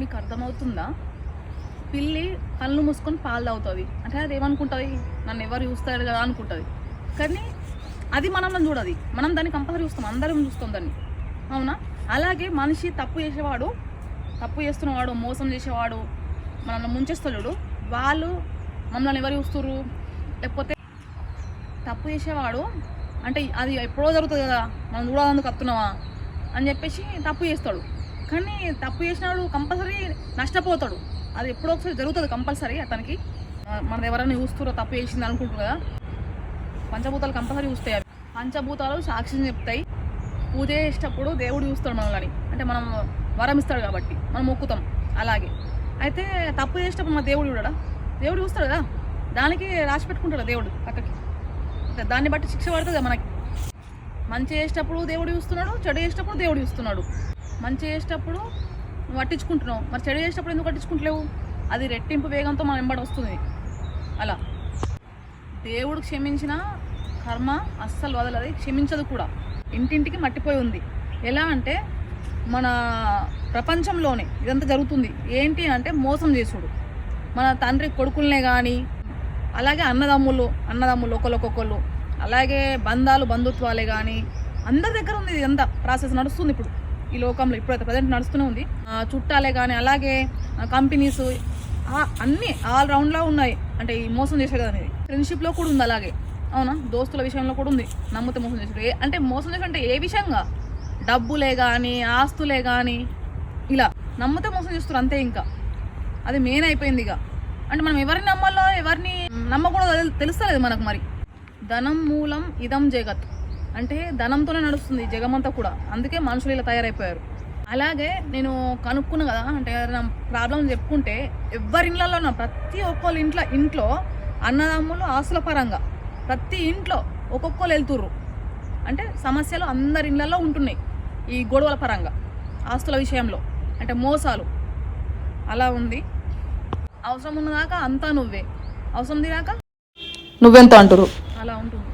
మీకు అర్థమవుతుందా? పిల్లి కళ్ళు మూసుకొని పాలు తాగుతుంది. అంటే అది ఏమనుకుంటుంది? నన్ను ఎవరు చూస్తారు కదా అనుకుంటుంది. కానీ అది మనల్ని చూడదు. మనం దాన్ని కంపల్సరీ చూస్తాం. అందరం చూస్తాం దాన్ని. అవునా? అలాగే మనిషి తప్పు చేసేవాడు తప్పు చేస్తున్నవాడు మోసం చేసేవాడు మనల్ని ముంచేస్తాడు వాళ్ళు మమ్మల్ని ఎవరు చూస్తుర్రు? లేకపోతే తప్పు చేసేవాడు అంటే అది ఎప్పుడో జరుగుతుంది కదా మనం చూడాలందుకు వస్తున్నావా అని చెప్పేసి తప్పు చేస్తాడు. కానీ తప్పు చేసినాడు కంపల్సరీ నష్టపోతాడు. అది ఎప్పుడో ఒకసారి జరుగుతుంది కంపల్సరీ అతనికి. ఆ, మనది ఎవరైనా చూస్తురో తప్పు చేసింది అనుకుంటారు కదా. పంచభూతాలు కంపల్సరీ చూస్తాయి అవి. పంచభూతాలు సాక్షిని చెప్తాయి. పూజ చేసేటప్పుడు దేవుడు చూస్తాడు మనల్ని. అంటే మనం వరం ఇస్తాడు కాబట్టి మనం మొక్కుతాం. అలాగే. అయితే తప్పు చేసేటప్పుడు మన దేవుడు చూడడా? దేవుడు చూస్తాడు కదా. దానికి రాసి పెట్టుకుంటాడు దేవుడు పక్కకి. దాన్ని బట్టి శిక్ష పడుతుంది మనకి. మంచి చేసేటప్పుడు దేవుడు చూస్తున్నాడు చెడు చేసేటప్పుడు దేవుడు చూస్తున్నాడు. మంచి చేసేటప్పుడు నువ్వు పట్టించుకుంటున్నావు. మరి చెడు చేసేటప్పుడు ఎందుకు పట్టించుకుంటలేవు? అది రెట్టింపు వేగంతో మన వెంబడి వస్తుంది. అలా. దేవుడు క్షమించిన కర్మ అస్సలు వదలది. క్షమించదు కూడా. ఇంటింటికి మట్టిపోయి ఉంది. ఎలా అంటే మన ప్రపంచంలోనే ఇదంతా జరుగుతుంది. ఏంటి అంటే మోసం చేసుడు. మన తండ్రి కొడుకులనే కానీ అలాగే అన్నదమ్ములు అన్నదమ్ములు ఒకళ్ళొకొకళ్ళు అలాగే బంధాలు బంధుత్వాలే కానీ అందరి దగ్గర ఉంది ఇదంతా. ప్రాసెస్ నడుస్తుంది ఇప్పుడు. ఈ లోకంలో ఇప్పుడైతే ప్రజెంట్ నడుస్తూనే ఉంది. చుట్టాలే కానీ అలాగే కంపెనీస్ అన్నీ ఆల్ రౌండ్లో ఉన్నాయి. అంటే ఈ మోసం చేసేది అనేది. ఫ్రెండ్షిప్లో కూడా ఉంది అలాగే. అవునా? దోస్తుల విషయంలో కూడా ఉంది. నమ్మితే మోసం చేసేది అంటే మోసం చేసే అంటే ఏ విషయంగా? డబ్బులే కానీ ఆస్తులే కానీ ఇలా. నమ్మితే మోసం చేస్తారు అంతే ఇంకా. అది మెయిన్ అయిపోయింది ఇక. అంటే మనం ఎవరిని నమ్మాలో ఎవరిని నమ్మకూడదు తెలు- తెలుస్తలేదు మనకు మరి. ధనం మూలం ఇదం జగత్. అంటే ధనంతోనే నడుస్తుంది జగమంతా కూడా. అందుకే మనుషులు ఇలా తయారైపోయారు. అలాగే నేను కనుక్కున్నా కదా అంటే ఏదైనా ప్రాబ్లం చెప్పుకుంటే ఎవరి ఇళ్ళలో ప్రతి ఒక్కళ్ళ ఇంట్లో ఇంట్లో అన్నదమ్ములు ఆస్తుల పరంగా ప్రతి ఇంట్లో ఒక్కొక్కరు వెళ్తుర్రు. అంటే సమస్యలు అందరి ఇళ్ళల్లో ఉంటున్నాయి ఈ గొడవల పరంగా ఆస్తుల విషయంలో. అంటే మోసాలు. అలా ఉంది. అవసరం ఉన్నదాకా అంతా నువ్వే. అవసరం తీరాక నువ్వెంత అంటారు అలా ఉంటుంది.